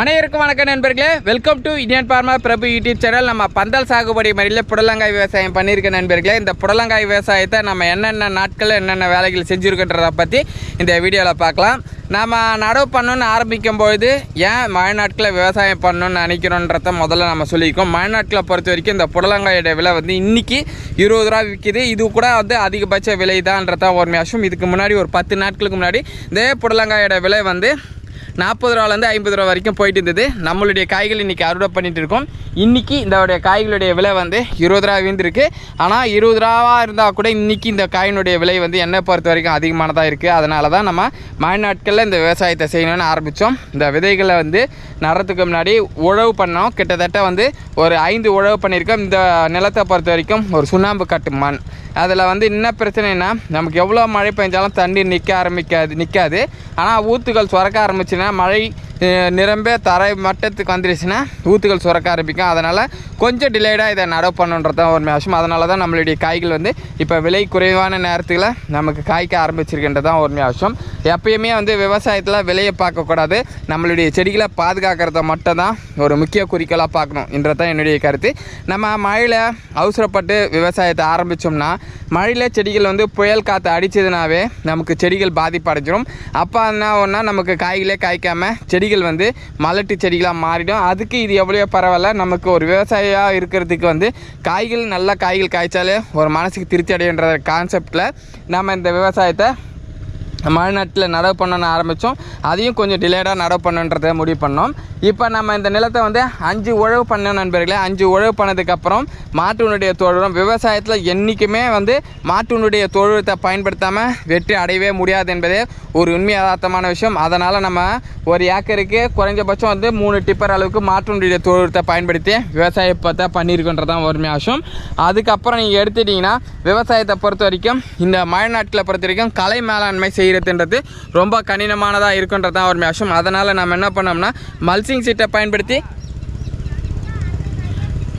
அனைவருக்கும் வணக்கம் நண்பர்களே. Welcome to Indian farmer Prabhu YouTube channel. நம்ம பந்தல் சாகுபடி முறையில் புடலங்காய் விவசாயம் பண்ணியிருக்க நண்பர்களே. இந்த புடலங்காய் விவசாயத்தை நம்ம என்னென்ன நாட்கள் என்னென்ன வேலைகள் செஞ்சுருக்கன்றதை பற்றி இந்த வீடியோவில் பார்க்கலாம். நம்ம நடவு பண்ணணுன்னு ஆரம்பிக்கும் பொழுது ஏன் மழை நாட்களில் விவசாயம் பண்ணணும்னு நினைக்கிறோன்றத முதல்ல நம்ம சொல்லியிருக்கோம். மழை நாட்களை பொறுத்த வரைக்கும் இந்த புடலங்காயோட விலை வந்து இன்றைக்கி இருபது ரூபா விற்கிது. இது கூட வந்து அதிகபட்ச விலை தான்றதான் ஒரு மேஷம் இதுக்கு முன்னாடி ஒரு பத்து நாட்களுக்கு முன்னாடி இதே புடலங்காயோட விலை வந்து நாற்பது ரூபாலேருந்து ஐம்பது ரூபா வரைக்கும் போயிட்டு இருந்தது. நம்மளுடைய காய்கள் இன்றைக்கி அறுவடை பண்ணிட்டு இருக்கோம். இன்றைக்கி இந்த காய்களுடைய விலை வந்து இருபது ரூபா வீழ்ந்துருக்கு ஆனால் இருபது ரூபாவாக இருந்தால் கூட இன்றைக்கி இந்த காயினுடைய விலை வந்து என்னை பொறுத்த வரைக்கும் அதிகமானதாக இருக்குது அதனால தான் நம்ம மழை நாட்களில் இந்த விவசாயத்தை செய்யணும்னு ஆரம்பித்தோம் இந்த விதைகளை வந்து நடுறதுக்கு முன்னாடி உழவு பண்ணோம். கிட்டத்தட்ட வந்து ஒரு ஐந்து உழவு பண்ணியிருக்கோம். இந்த நிலத்தை பொறுத்த வரைக்கும் ஒரு சுண்ணாம்பு கட்டு மண். அதில் வந்து என்ன பிரச்சனைனா நமக்கு எவ்வளோ மழை பெஞ்சாலும் தண்ணி நிற்க ஆரம்பிக்காது நிற்காது ஆனால் ஊத்துக்கள் சுரக்க ஆரம்பிச்சுன்னா மழை அஹ், நிரம்ப தரை மட்டத்துக்கு வந்துருச்சுன்னா ஊற்றுகள் சுரக்க ஆரம்பிக்கும். அதனால் கொஞ்சம் டிலேடாக இதை நடவு பண்ணுன்றது தான் ஒரு விஷயம் அதனால தான் நம்மளுடைய காய்கள் வந்து இப்போ விலை குறைவான நேரத்தில் நமக்கு காய்க்க ஆரம்பிச்சிருக்கின்றது தான் ஒரு விஷயம் எப்பயுமே வந்து விவசாயத்தில் விலையை பார்க்கக்கூடாது நம்மளுடைய செடிகளை பாதுகாக்கிறத மட்டும் தான் ஒரு முக்கிய குறிக்கோளாக பார்க்கணும். என்றதான் என்னுடைய கருத்து. நம்ம மழையில் அவசரப்பட்டு விவசாயத்தை ஆரம்பித்தோம்னா மழையில் செடிகள் வந்து புயல் காற்று அடிச்சதுனாவே நமக்கு செடிகள் பாதிப்படைஞ்சிடும் அப்போ என்ன ஒன்றா நமக்கு காய்களே காய்க்காமல் செடிகள் வந்து மலட்டு செடிகளாக மாறிடும். அதுக்கு இது எவ்வளோ பரவாயில்ல. நமக்கு ஒரு விவசாயியாக இருக்கிறதுக்கு வந்து காய்கள் நல்ல காய்கள் காய்ச்சாலே ஒரு மனசுக்கு திருப்தி அடையன்ற கான்செப்டில் நம்ம இந்த விவசாயத்தை மழை நாட்டில் நடவு பண்ணணும்னு ஆரம்பித்தோம் அதையும் கொஞ்சம் டிலேடாக நடவு பண்ணுன்றதை முடிவு பண்ணோம். இப்போ நம்ம இந்த நிலத்தை வந்து அஞ்சு உழவு பண்ணோம் நண்பர்களே. அஞ்சு உழவு பண்ணதுக்கப்புறம் மாட்டுனுடைய தொழுவம் விவசாயத்தில் என்றைக்குமே வந்து மாட்டுனுடைய தொழுவத்தை பயன்படுத்தாமல் வெற்றி அடையவே முடியாது என்பதே ஒரு உண்மை யதார்த்தமான விஷயம். அதனால் நம்ம ஒரு ஏக்கருக்கு குறைஞ்சபட்சம் வந்து மூணு டிப்பர் அளவுக்கு மாட்டுனுடைய தொழுவத்தை பயன்படுத்தி விவசாயத்தை பண்ணியிருக்கோன்றதான் ஒரு விஷயம் அதுக்கப்புறம் நீங்கள் எடுத்துட்டிங்கன்னா விவசாயத்தை பொறுத்த வரைக்கும் இந்த மழை நாட்டில் பொறுத்த வரைக்கும் கலை மேலாண்மை செய்கிறதுன்றது ரொம்ப கடினமானதாக இருக்குன்றது தான் ஒரு விஷயம் அதனால் நம்ம என்ன பண்ணோம்னா மல்சிங் சீட்டை பயன்படுத்தி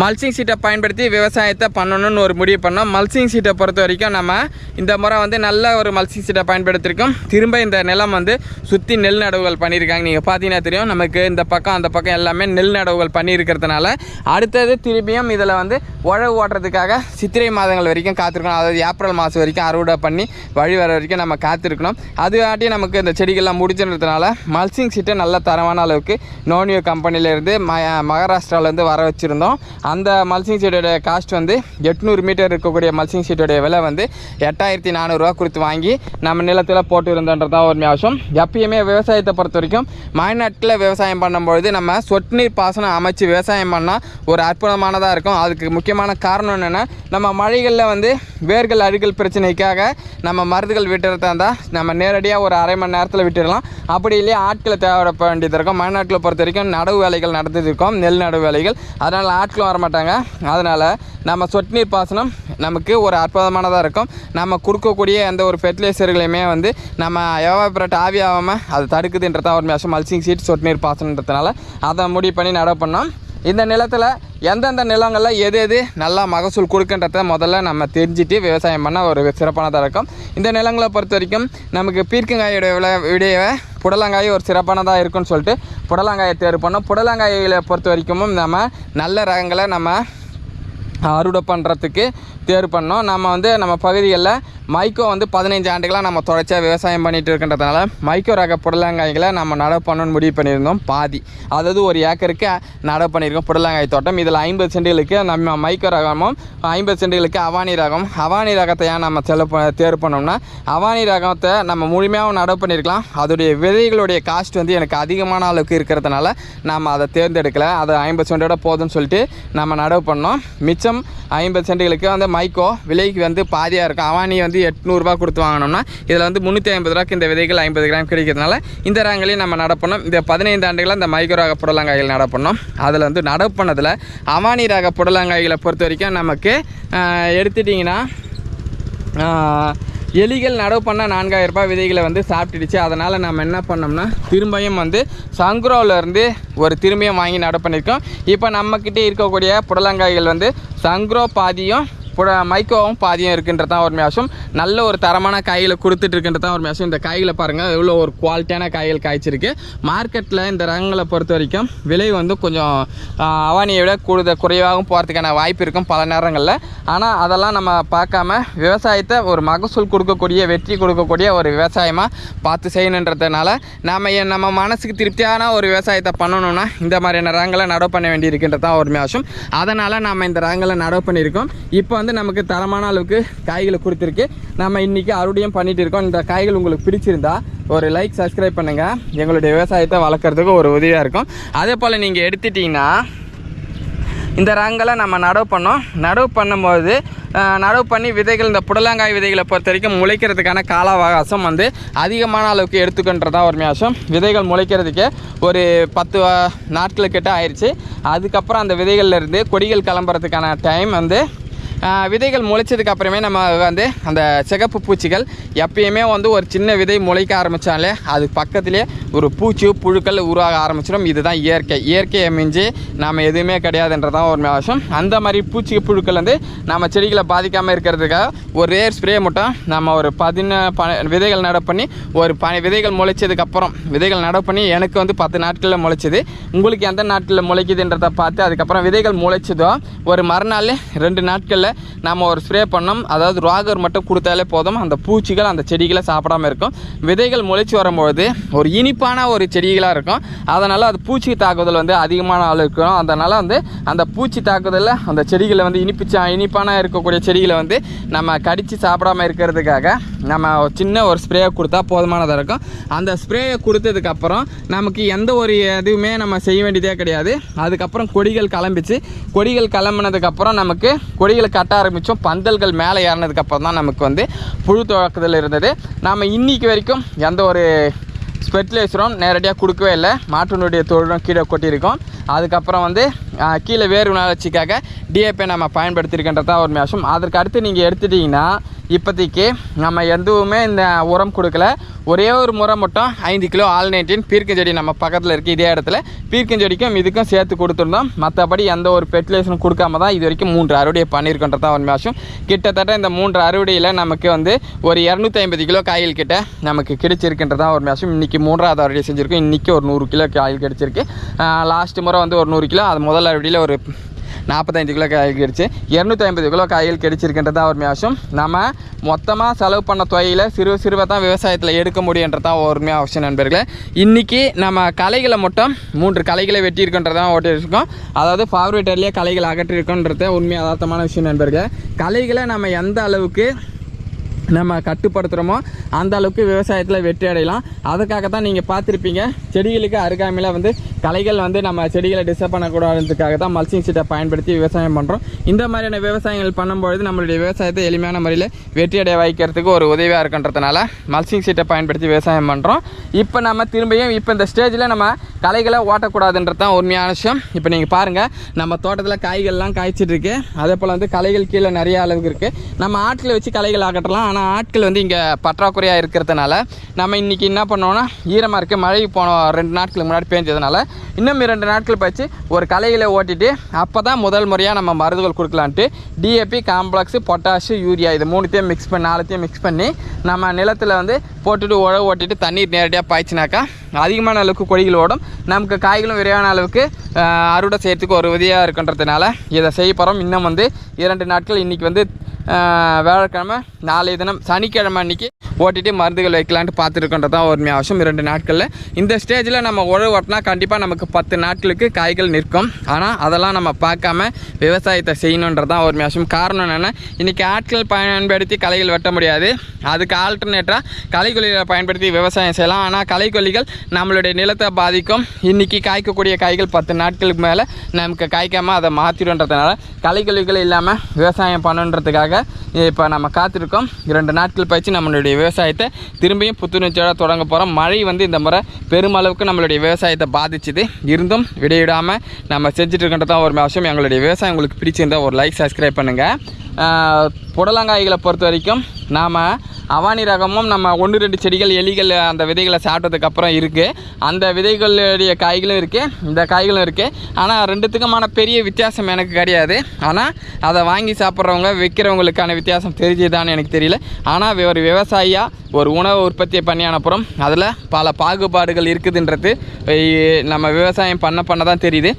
மல்சிங் சீட்டை பயன்படுத்தி விவசாயத்தை பண்ணணும்னு ஒரு முடிவு பண்ணோம். மல்சிங் சீட்டை பொறுத்த வரைக்கும் நம்ம இந்த முறை வந்து நல்ல ஒரு மல்சிங் சீட்டை பயன்படுத்தியிருக்கோம் திரும்ப இந்த நிலம் வந்து சுற்றி நெல் நடவுகள் பண்ணியிருக்காங்க. நீங்கள் பார்த்தீங்கன்னா தெரியும் நமக்கு இந்த பக்கம் அந்த பக்கம் எல்லாமே நெல் நடவுகள் பண்ணியிருக்கிறதுனால அடுத்தது திரும்பியும் இதில் வந்து உழவு ஓட்டுறதுக்காக சித்திரை மாதங்கள் வரைக்கும் காத்திருக்கணும். அதாவது ஏப்ரல் மாதம் வரைக்கும் அறுவடை பண்ணி வழி வர வரைக்கும் நம்ம காத்திருக்கணும். அது ஆட்டி நமக்கு இந்த செடிகள்லாம் முடிச்சுன்றதுனால மல்சிங் சீட்டை நல்ல தரமான அளவுக்கு நோனியோ கம்பெனிலேருந்து ம மகாராஷ்டிராவிலேருந்து வர வச்சுருந்தோம். அந்த மல்சிங் சீட்டோட காஸ்ட் வந்து எட்நூறு மீட்டர் இருக்கக்கூடிய மல்சிங் சீட்டோடைய விலை வந்து எட்டாயிரத்தி நானூறுரூவா கொடுத்து வாங்கி நம்ம நிலத்தில் போட்டு இருந்தோன்றதான் ஒரு அவசியம் எப்பயுமே விவசாயத்தை பொறுத்த வரைக்கும் மழைநாட்டில் விவசாயம் பண்ணும்பொழுது நம்ம சொட்டு நீர் பாசனம் அமைச்சு விவசாயம் பண்ணால் ஒரு அற்புதமானதாக இருக்கும். அதுக்கு முக்கியமான காரணம் என்னென்னா நம்ம மழைகளில் வந்து வேர்கள் அழுகல் பிரச்சனைக்காக நம்ம மருந்துகள் விட்டுறதா இருந்தால் நம்ம நேரடியாக ஒரு அரை மணி நேரத்தில் விட்டுடலாம். அப்படி இல்லையா ஆட்களை தேவைப்பட வேண்டியது இருக்கும். மழைநாட்டில் பொறுத்த வரைக்கும் நடவு வேலைகள் நடந்துட்டு இருக்கும். நெல் நடவு வேலைகள். அதனால் ஆட்களும் மாட்டாங்க அதனால் நம்ம சொட்டு நீர் பாசனம் நமக்கு ஒரு அற்புதமானதாக இருக்கும். நம்ம கொடுக்கக்கூடிய எந்த ஒரு ஃபெர்டிலைசர்களையுமே வந்து நம்ம எவாபரேட் ஆவி ஆகாமல் அது தடுக்குதுன்றதான் ஒரு மேஷம் மல்சிங் சீட் சொட்டு நீர் பாசனன்றதுனால அதை முடிவு பண்ணி நடவு பண்ணோம். இந்த நிலத்தில் எந்தெந்த நிலங்களில் எது எது நல்லா மகசூல் கொடுக்குன்றத முதல்ல நம்ம தெரிஞ்சுட்டு விவசாயம் பண்ண ஒரு சிறப்பானதாக இருக்கும். இந்த நிலங்களை பொறுத்த வரைக்கும் நமக்கு பீர்க்கங்காயோட விலை விடைய புடலங்காய் ஒரு சிறப்பானதாக இருக்கும்னு சொல்லிட்டு புடலங்காயை தேர்வு பண்ணோம். புடலங்காயில பொறுத்த வரைக்கும் நம்ம நல்ல ரகங்களை நம்ம அறுவடை பண்ணுறதுக்கு தேர்வு பண்ணோம். நம்ம வந்து நம்ம பகுதிகளில் மைக்கோ வந்து பதினைஞ்சு ஆண்டுகளாக நம்ம தொடர்ச்சியாக விவசாயம் பண்ணிட்டு இருக்கின்றதுனால மைக்கோ ரக புடலங்காய்களை நம்ம நடவு பண்ணணும்னு முடிவு பண்ணியிருந்தோம். பாதி. அதாவது ஒரு ஏக்கருக்கு நடவு பண்ணியிருக்கோம் புடலங்காய் தோட்டம். இதில் ஐம்பது சென்டுகளுக்கு நம்ம மைக்கோ ரகமும் ஐம்பது சென்டுகளுக்கு அவானி ரகம் அவானி ரகத்தை ஏன் நம்ம செலவு தேர்வு பண்ணோம்னா அவானி ரகத்தை நம்ம முழுமையாகவும் நடவு பண்ணியிருக்கலாம். அதோடைய விதைகளுடைய காஸ்ட் வந்து எனக்கு அதிகமான அளவுக்கு இருக்கிறதுனால நம்ம அதை தேர்ந்தெடுக்கலை. அதை ஐம்பது சென்டோட போதும்னு சொல்லிட்டு நம்ம நடவு பண்ணோம். மிச்சம் ஐம்பது சென்ட்டுகளுக்கு வந்து மைக்கோ விலைக்கு வந்து பாதியாக இருக்கும் அவானி வந்து எட்நூறுபா கொடுத்து வாங்கினோம்னா இதில் வந்து முந்நூற்றி ஐம்பது ரூபாய்க்கு இந்த விதைகள் ஐம்பது கிராம் கிடைக்கிறதுனால இந்த ரகங்களையும் நம்ம நடப்பணும் இந்த பதினைந்து ஆண்டுகளில் இந்த மைக்கோ ரக புடலங்காய்கள் நடப்பணும் அதில் வந்து நடப்பினதில் அவானி ரக புடலங்காய்களை பொறுத்த வரைக்கும் நமக்கு எடுத்துட்டிங்கன்னா எலிகள் நடவு பண்ண நான்காயிரம் ரூபாய் விதைகளை வந்து சாப்பிட்டுடுச்சு. அதனால் நம்ம என்ன பண்ணோம்னா திரும்பியும் வந்து சங்குரோவிலேருந்து ஒரு திரும்பியும் வாங்கி நடவு பண்ணியிருக்கோம். இப்போ நம்மக்கிட்டே இருக்கக்கூடிய புடலங்காய்கள் வந்து சங்குரோ பாதியும் மைக்கோவும் பாதியும் இருக்குன்றது தான் ஒரு மேஷம். நல்ல ஒரு தரமான காய்களை கொடுத்துட்டு இருக்கின்றது தான் ஒரு மேஷம். இந்த காய்களை பாருங்கள் எவ்வளோ ஒரு குவாலிட்டியான காய்கள் காய்ச்சிருக்கு. மார்க்கெட்டில் இந்த ரகங்களை பொறுத்த வரைக்கும் விலை வந்து கொஞ்சம் அவானியை விட கூடுதல் குறைவாகவும் போகிறதுக்கான வாய்ப்பு இருக்கும் பல நேரங்களில். ஆனால் அதெல்லாம் நம்ம பார்க்காம விவசாயத்தை ஒரு மகசூல் கொடுக்கக்கூடிய வெற்றி கொடுக்கக்கூடிய ஒரு விவசாயமாக பார்த்து செய்யணுன்றதுனால நாம் நம்ம மனசுக்கு திருப்தியான ஒரு விவசாயத்தை பண்ணணும்னா இந்த மாதிரியான ரகங்களை நடவு பண்ண வேண்டியிருக்கின்றது தான் ஒரு மேஷம். அதனால் நாம் இந்த ரகங்களை நடவு பண்ணியிருக்கோம். இப்போ வந்து நமக்கு தரமான அளவுக்கு காய்களை கொடுத்துருக்கு. நம்ம இன்றைக்கி அறுவடையும் பண்ணிகிட்டு இருக்கோம். இந்த காய்கள் உங்களுக்கு பிடிச்சிருந்தா ஒரு லைக் சப்ஸ்கிரைப் பண்ணுங்கள் எங்களுடைய விவசாயத்தை வளர்க்குறதுக்கு ஒரு உதவியாக இருக்கும். அதே போல் நீங்கள் எடுத்துட்டிங்கன்னா இந்த ரங்கெல்லாம் நம்ம நடவு பண்ணோம். நடவு பண்ணும்போது நடவு பண்ணி விதைகள் இந்த புடலங்காய் விதைகளை பொறுத்த வரைக்கும் முளைக்கிறதுக்கான கால அவகாசம் வந்து அதிகமான அளவுக்கு எடுத்துக்கின்றதா ஒரு மேஷம் விதைகள் முளைக்கிறதுக்கே ஒரு பத்து நாட்களுக்கிட்ட ஆயிடுச்சு அதுக்கப்புறம் அந்த விதைகள்லேருந்து கொடிகள் கிளம்புறதுக்கான டைம் வந்து விதைகள் முளைச்சதுக்கு அப்புறமே நம்ம வந்து அந்த சிகப்பு பூச்சிகள் எப்பயுமே வந்து ஒரு சின்ன விதை முளைக்க ஆரம்பித்தாலே அது பக்கத்துலேயே ஒரு பூச்சி புழுக்கள் உருவாக ஆரம்பிச்சிடும். இதுதான் இயற்கை. இயற்கையை மிஞ்சி நாம் எதுவுமே கிடையாதுன்றதான் ஒரு அவசியம். அந்த மாதிரி பூச்சி புழுக்கள் வந்து நம்ம செடிகளை பாதிக்காமல் இருக்கிறதுக்காக ஒரு ரேர் ஸ்ப்ரே மட்டும் நம்ம ஒரு பதின ப விதைகள் நட பண்ணி ஒரு ப விதைகள் முளைச்சதுக்கப்புறம் விதைகள் நட பண்ணி எனக்கு வந்து பத்து நாட்களில் முளைச்சிது. உங்களுக்கு எந்த நாட்களில் முளைக்குதுன்றதை பார்த்து அதுக்கப்புறம் விதைகள் முளைச்சதோ ஒரு மறுநாள் ரெண்டு நாட்களில் நம்ம ஒரு ஸ்ப்ரே பண்ணோம். அதாவது ராகர் மட்டும் கொடுத்தாலே போதும். அந்த பூச்சிகள் அந்த செடிகளை சாப்பிடாம இருக்கும். விதைகள் முளைச்சி வரும்பொழுது ஒரு இனிப்பான ஒரு செடிகளாக இருக்கும். அதனால் அது பூச்சி தாக்குதல் வந்து அதிகமான அளவு இருக்கும் அதனால் வந்து அந்த பூச்சி தாக்குதலில் அந்த செடிகளை வந்து இனிப்பிச்சா இனிப்பான இருக்கக்கூடிய செடிகளை வந்து நம்ம கடித்து சாப்பிடாம இருக்கிறதுக்காக நம்ம சின்ன ஒரு ஸ்ப்ரே கொடுத்தா போதுமானதாக இருக்கும். அந்த ஸ்ப்ரேயை கொடுத்ததுக்கப்புறம் நமக்கு எந்த ஒரு எதுவுமே நம்ம செய்ய வேண்டியதே கிடையாது. அதுக்கப்புறம் கொடிகள் கிளம்பிச்சு கொடிகள் கிளம்புனதுக்கப்புறம் நமக்கு கொடிகளை கட்ட ஆரம்பித்தோம் பந்தல்கள் மேலே ஏறினதுக்கப்புறம் தான் நமக்கு வந்து புழு துவக்கத்தில் இருந்தது. நாம் இன்னைக்கு வரைக்கும் எந்த ஒரு ஸ்பெர்டிலைசரும் நேரடியாக கொடுக்கவே இல்லை. மாட்டினுடைய தொழிலும் கீழே கொட்டியிருக்கோம். அதுக்கப்புறம் வந்து கீழே வேறு வளர்ச்சிக்காக டிஏபி நம்ம பயன்படுத்தியிருக்கின்றது தான் ஒரு மேஷம் அதற்கு அடுத்து நீங்கள் எடுத்துட்டிங்கன்னா இப்போதைக்கு நம்ம எதுவுமே இந்த உரம் கொடுக்கல. ஒரே ஒரு முறை மட்டும் ஐந்து கிலோ ஆல்நைட்டின் பீர்க்கஞ்செடி நம்ம பக்கத்தில் இருக்குது இதே இடத்துல. பீர்க்கஞ்செடிக்கும் இதுக்கும் சேர்த்து கொடுத்துருந்தோம். மற்றபடி எந்த ஒரு ஃபெர்டிலைசரும் கொடுக்காம தான் இது வரைக்கும் மூன்று அறுவடையை பண்ணியிருக்கோன்றதான் ஒரு மேஷம் கிட்டத்தட்ட இந்த மூன்று அறுவடையில் நமக்கு வந்து ஒரு இரநூத்தி ஐம்பது கிலோ காய்கள் கிட்ட நமக்கு கிடைச்சிருக்குன்றதான் ஒரு மேஷம் இன்றைக்கி மூன்றாவது அறுவடை செஞ்சுருக்கோம். இன்றைக்கி ஒரு நூறு கிலோ காய்கள் கிடச்சிருக்கு. லாஸ்ட் முறை வந்து ஒரு நூறு கிலோ. அது முதல் அறுவடையில் ஒரு நாற்பத்தஞ்சு கிலோ காய்கள் கிடைச்சு. இரநூத்தி ஐம்பது கிலோ காய்கள் கிடைச்சிருக்கின்றதா ஒரு அவசியம் நம்ம மொத்தமாக செலவு பண்ண தொகையில் சிறு சிறுவை தான் விவசாயத்தில் எடுக்க முடியுன்றதான் ஒரு அவசியம் நண்பர்களே. இன்றைக்கி நம்ம களைகளை மட்டும் மூன்று கலைகளை வெட்டியிருக்கின்றதான் ஓட்டியிருக்கோம் அதாவது ஃபார்வேட்டர்லேயே கலைகளை அகற்றிருக்கோன்றத உண்மை யதார்த்தமான விஷயம் நண்பர்களே. கலைகளை நம்ம எந்த அளவுக்கு நம்ம கட்டுப்படுத்துகிறோமோ அந்த அளவுக்கு விவசாயத்தில் வெற்றி அடையலாம். அதுக்காக தான் நீங்கள் பார்த்துருப்பீங்க. செடிகளுக்கு அருகாமையில் வந்து களைகள் வந்து நம்ம செடிகளை டிஸ்டர்ப் பண்ணக்கூடாதுக்காக தான் மல்சிங் சீட்டை பயன்படுத்தி விவசாயம் பண்ணுறோம் இந்த மாதிரியான விவசாயங்கள் பண்ணும்பொழுது நம்மளுடைய விவசாயத்தை எளிமையான முறையில் வெற்றி அடைய வைக்கிறதுக்கு ஒரு உதவியாக இருக்குன்றதுனால மல்சிங் சீட்டை பயன்படுத்தி விவசாயம் பண்ணுறோம் இப்போ நம்ம திரும்பியும் இப்போ இந்த ஸ்டேஜில் நம்ம களைகளை ஓட்டக்கூடாதுன்றது தான் உண்மையான விஷயம். இப்போ நீங்கள் பாருங்கள் நம்ம தோட்டத்தில் காய்கள்லாம் காய்ச்சிட்ருக்கு அதே போல் வந்து களைகள் கீழே நிறைய அளவுக்கு இருக்குது நம்ம ஆற்றில் வச்சு களைகள் அகற்றலாம் ஆனால் ஆட்கள் வந்து இங்கே பற்றாக்குறையாக இருக்கிறதுனால நம்ம இன்றைக்கி என்ன பண்ணோன்னா ஈரமாக இருக்குது மழை போன ரெண்டு நாட்களுக்கு முன்னாடி பேஞ்சதுனால இன்னும் இரண்டு நாட்கள் பச்சு ஒரு களைகளை ஓட்டிட்டு அப்போ தான் முதல் முறையாக நம்ம மருந்துகள் கொடுக்கலான்ட்டு டிஏபி காம்ப்ளெக்ஸு பொட்டாஷு யூரியா இது மூணுத்தையும் மிக்ஸ் பண்ணி நாலுத்தையும் மிக்ஸ் பண்ணி நம்ம நிலத்தில் வந்து போட்டுட்டு உழவு ஓட்டிட்டு தண்ணீர் நேரடியாக பாய்ச்சினாக்கா அதிகமான அளவுக்கு கொடிகள் ஓடும். நமக்கு காய்களும் விரைவான அளவுக்கு அறுவடை செய்யறதுக்கு ஒரு உதவியாக இருக்குன்றதுனால இதை செய்ய போகிறோம் இன்னும் வந்து இரண்டு நாட்கள் இன்றைக்கி வந்து வியாழக்கிழமை நாளைய தினம் சனிக்கிழமை அன்றைக்கி ஓட்டிட்டு மருந்துகள் வைக்கலான்ட்டு பார்த்துருக்கோன்றது தான் ஒரு அவசியம். இரண்டு நாட்களில். இந்த ஸ்டேஜில் நம்ம உழவு ஓட்டினா கண்டிப்பாக நமக்கு பத்து நாட்களுக்கு காய்கள் நிற்கும். ஆனால் அதெல்லாம் நம்ம பார்க்காம விவசாயத்தை செய்யணுன்றது தான் ஒரு அவசியம். காரணம் என்னென்னா இன்றைக்கி ஆட்கள் பயன்படுத்தி களைகள் வெட்ட முடியாது. அதுக்கு ஆல்டர்னேட்டாக களைக்கொல்லிகளை பயன்படுத்தி விவசாயம் செய்யலாம். ஆனால் களைக்கொல்லிகள் நம்மளுடைய நிலத்தை பாதிக்கும். இன்றைக்கி காய்க்கக்கூடிய காய்கள் பத்து நாட்களுக்கு மேலே நமக்கு காய்க்காமல் அதை மாற்றிடுன்றதுனால கலைக்கொல்லிகள் இல்லாமல் விவசாயம் பண்ணுன்றதுக்காக இப்போ நம்ம காத்திருக்கோம். இரண்டு நாட்கள் பயிற்சி நம்மளுடைய விவசாயத்தை திரும்பியும் புத்துணர்ச்சியோட தொடங்க போகிறோம் மழை வந்து இந்த முறை பெருமளவுக்கு நம்மளுடைய விவசாயத்தை பாதிச்சுது. இருந்தும் விடையிடாமல் நம்ம செஞ்சுட்டு தான் ஒரு அவசியம். எங்களுடைய விவசாயம் உங்களுக்கு பிடிச்சிருந்தால் ஒரு லைக் சப்ஸ்கிரைப் பண்ணுங்கள் புடலங்காய்களை பொறுத்த வரைக்கும் நாம் அவானி ரகமும் நம்ம ஒன்று ரெண்டு செடிகள் எலிகள் அந்த விதைகளை சாப்பிட்டதுக்கு அப்புறம் இருக்குது அந்த விதைகளுடைய காய்களும் இருக்குது இந்த காய்களும் இருக்குது ஆனால் ரெண்டுத்துக்குமான பெரிய வித்தியாசம் எனக்கு கிடையாது. ஆனால் அதை வாங்கி சாப்பிட்றவங்க விற்கிறவங்களுக்கான வித்தியாசம் தெரிஞ்சுதான்னு எனக்கு தெரியல. ஆனால் ஒரு விவசாயியாக ஒரு உணவு உற்பத்தியை பண்ணி அனுப்புகிறோம் அதில் பல பாகுபாடுகள் இருக்குதுன்றது நம்ம விவசாயம் பண்ண பண்ண தான் தெரியுது.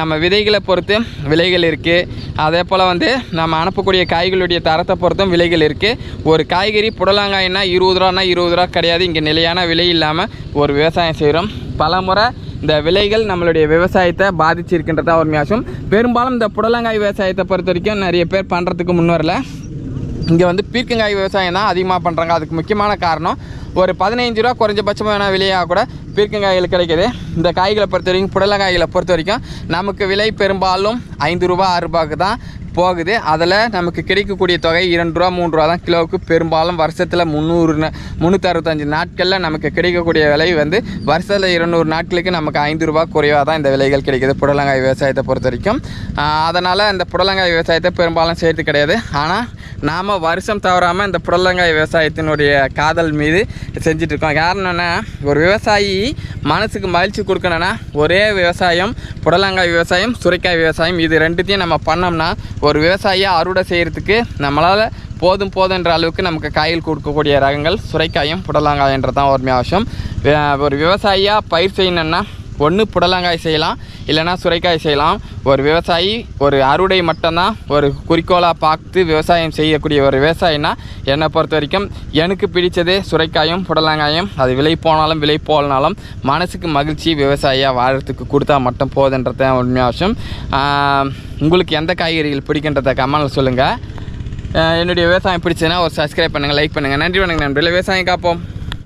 நம்ம விதைகளை பொறுத்து விலைகள் இருக்குது அதே போல் வந்து நம்ம அனுப்பக்கூடிய காய்களுடைய தரத்தை பொறுத்தும் விலைகள் இருக்குது ஒரு காய்கறி புடலங்காய்னா இருபது ரூபானா இருபது ரூபா கிடையாது. இங்கே நிலையான விலை இல்லாமல் ஒரு விவசாயம் செய்கிறோம் பலமுறை இந்த விலைகள் நம்மளுடைய விவசாயத்தை பாதிச்சிருக்கின்றதா ஒரு மியாசம் பெரும்பாலும் இந்த புடலங்காய் விவசாயத்தை பொறுத்த வரைக்கும் நிறைய பேர் பண்ணுறதுக்கு முன் வரல இங்கே வந்து பீர்க்கங்காய் விவசாயம் தான் அதிகமாக பண்ணுறாங்க அதுக்கு முக்கியமான காரணம் ஒரு பதினைஞ்சு ரூபா குறைஞ்சபட்சமான விலையாக கூட பீர்க்கங்காய்கள் கிடைக்குது. இந்த காய்களை பொறுத்த வரைக்கும் புடலங்காய்களை பொறுத்த வரைக்கும் நமக்கு விலை பெரும்பாலும் ஐந்து ரூபா ஆறு ரூபாய்க்கு தான் போகுது. அதில் நமக்கு கிடைக்கக்கூடிய தொகை இரண்டு ரூபா மூணு ரூபா தான். கிலோவுக்கு பெரும்பாலும் வருஷத்தில் முந்நூறு முந்நூற்றறுபத்தஞ்சு முந்நூற்றி அறுபத்தஞ்சு நாட்களில் நமக்கு கிடைக்கக்கூடிய விலை வந்து வருஷத்தில் இருநூறு நாட்களுக்கு நமக்கு ஐந்து ரூபா குறைவாக தான் இந்த விலைகள் கிடைக்கிது புடலங்காய் விவசாயத்தை பொறுத்த வரைக்கும். அதனால் இந்த புடலங்காய் விவசாயத்தை பெரும்பாலும் செய்கிறது கிடையாது. ஆனால் நாம் வருஷம் தவறாமல் இந்த புடலங்காய் விவசாயத்தினுடைய காதல் மீது செஞ்சிட்ருக்கோம் காரணம்னா காரணம் ஒரு விவசாயி மனசுக்கு மகிழ்ச்சி கொடுக்கணும்னா ஒரே விவசாயம் புடலங்காய் விவசாயம் சுரைக்காய் விவசாயம் இது ரெண்டுத்தையும் நம்ம பண்ணோம்னா ஒரு விவசாயியை அறுவடை செய்கிறதுக்கு நம்மளால் போதும் போதுன்ற அளவுக்கு நமக்கு காய்கள் கொடுக்கக்கூடிய ரகங்கள் சுரைக்காயும் புடலங்காயன்றது தான் ஒரு அவசியம். ஒரு விவசாயியாக பயிர் செய்யணுன்னா ஒன்று புடலங்காய் செய்யலாம் இல்லைன்னா சுரைக்காய் செய்யலாம். ஒரு விவசாயி ஒரு அறுவடை மட்டும்தான் ஒரு குறிக்கோளாக பார்த்து விவசாயம் செய்யக்கூடிய ஒரு விவசாயினா என்னை பொறுத்த வரைக்கும் எனக்கு பிடித்ததே சுரைக்காயும் புடலங்காயும். அது விலை போனாலும் விலை போகலனாலும் மனசுக்கு மகிழ்ச்சி விவசாயியாக வாழறதுக்கு கொடுத்தா மட்டும் போதுன்றது தான் உண்மையான விஷயம் உங்களுக்கு எந்த காய்கறிகள் பிடிக்கின்றத கமெண்ட்ல சொல்லுங்கள் என்னுடைய விவசாயம் பிடிச்சதுன்னா ஒரு சப்ஸ்கிரைப் பண்ணுங்கள் லைக் பண்ணுங்கள் நன்றி வணக்கம் நன்றியில் விவசாயம் காப்போம்.